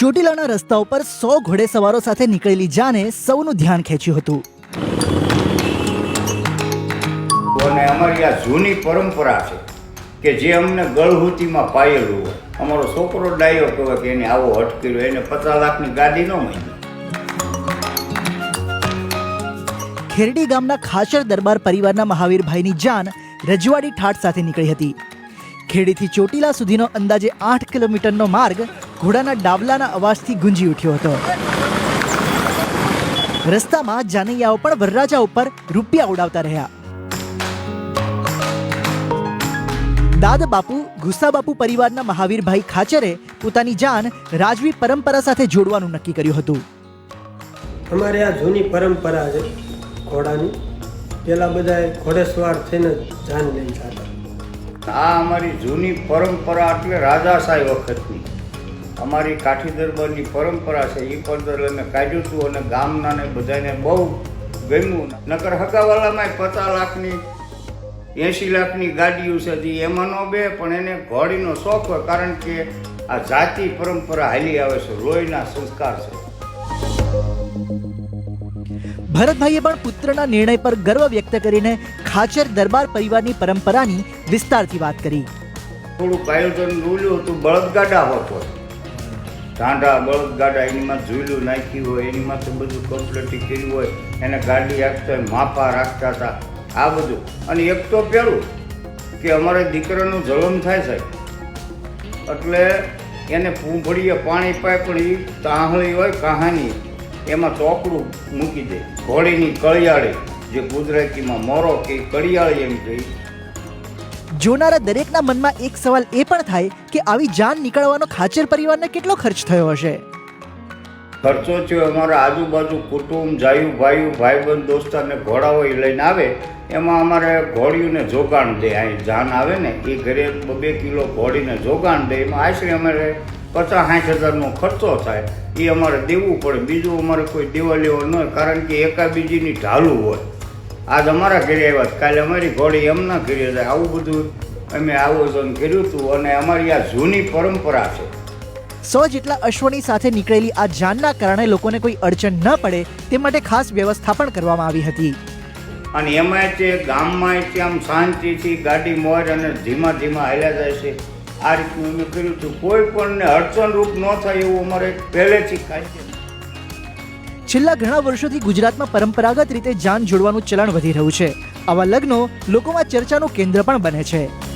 ચોટીલાના રસ્તા ઉપર સો ઘોડેસવારો સાથે નીકળેલી જાને સૌનું ધ્યાન ખેંચ્યું હતું. અને અમારી આ જૂની પરંપરા છે કે જે અમને ગળહુતીમાં પાયેલું હોય. અમારો છોકરો ડાયો કહેવાય કે એને આવો હટ કર્યો એને પચાસ લાખની ગાડી ન મળી. ખેરડી ગામના ખાચર દરબાર પરિવારના મહાવીરભાઈની જાન રજવાડી ઠાઠ સાથે નીકળી હતી. ખેડીથી ચોટીલા સુધીનો અંદાજે આઠ કિલોમીટરનો માર્ગ ઘોડાના ડાબલાના અવાજથી ગુંજી ઉઠ્યો હતો. રસ્તામાં જાનૈયાઓ પણ વરરાજા ઉપર રૂપિયા ઉડાવતા રહ્યા. દાદ બાપુ ગુસ્સા બાપુ પરિવારના મહાવીરભાઈ ખાચરે પોતાની જાન રાજવી પરંપરા સાથે જોડવાનું નક્કી કર્યું હતું. અમારે આ જૂની પરંપરા છે ઘોડાની. પેલા બધા ઘોડેસવાર થઈને જાન લઈ જતા. આ અમારી જૂની પરંપરા એટલે રાજાશાહી વખતની. અમારી કાઠી દરબારની પરંપરા છે એ પંદર અમે કાઢ્યું હતું અને ગામનાને બધાને બહુ ગમ્યું. નકર હકાવાલામાં પચાસ લાખની એંશી લાખની ગાડીઓ છે જે એમાં ન બે પણ એને ઘોડીનો શોખ હોય કારણ કે આ જાતિ પરંપરા હાલી આવે છે લોહીના સંસ્કાર છે. ભરતભાઈએ પણ પુત્રના નિર્ણય પર ગર્વ વ્યક્ત કરીને ખાચર દરબાર પરિવારની પરંપરાની વિસ્તારથી વાત કરી. થોડુંક આયોજન રૂલ્યું હતું બળદગાડા હોતો. ઢાંઢા બળદગાડા એનીમાં ઝૂલું નાખ્યું હોય, એનીમાં તો બધું કમ્પ્લેટી કર્યું હોય, એને ગાડી રાખતા હોય, માપા રાખતા હતા, આ બધું. અને એક તો પેલું કે અમારે દીકરાનું જલમ થાય સાહેબ. એટલે એને પૂંભળીએ પાણી પાય, પણ એ તાહળી હોય, કહાની. એમાં ચોકડું મૂકી દે. ઘોડીની કળિયાળી, જે ગુજરાતીમાં મોરો કે કળિયાળી એમ કહી જોનારા દરેકના મનમાં એક સવાલ એ પણ થાય કે આવી જાન નીકળવાનો ખાચર પરિવારને કેટલો ખર્ચ થયો હશે? ખર્ચો થયો. અમારા આજુબાજુ કુટુંબ જાયું ભાઈ ભાઈબંધ, દોસ્તારને ઘોડાઓ એ લઈને આવે. એમાં અમારે ઘોડીઓને જોગાણ દે. અહીં જાન આવે ને, એ ઘરે બે કિલો ઘોડીને જોગાણ દે. એમાં આશરે અમારે પચાસ સાઠ હજારનો ખર્ચો થાય. એ અમારે દેવું પડે. બીજું અમારે કોઈ દેવા લેવો ન હોય, કારણ કે એકાબીજીની ઢાલું હોય. આજ અમારા ઘરે આવ્યા કાલે અમારી ઘોડી એમના ઘરે જાય. આવું બધું અમે આયોજન કર્યું હતું અને અમારી આ જૂની પરંપરા છે. સો જેટલા અશ્વની સાથે નીકળેલી આ જાનના કારણે લોકોને કોઈ અડચણ ન પડે તે માટે ખાસ વ્યવસ્થા પણ કરવામાં આવી હતી. અને એમાં તે ગામમાં તે આમ શાંતિથી ગાડી મોર અને ધીમા ધીમા હાલ્યા જાય છે. આ રીતનું અમે કર્યું હતું. કોઈ પણને અડચણરૂપ ન થાય એવું અમારે પહેલેથી ખાય છેલ્લા ઘણા વર્ષોથી ગુજરાતમાં પરંપરાગત રીતે જાન જોડવાનું ચલણ વધી રહ્યું છે. આવા લગ્નો લોકોમાં ચર્ચાનું કેન્દ્ર પણ બને છે.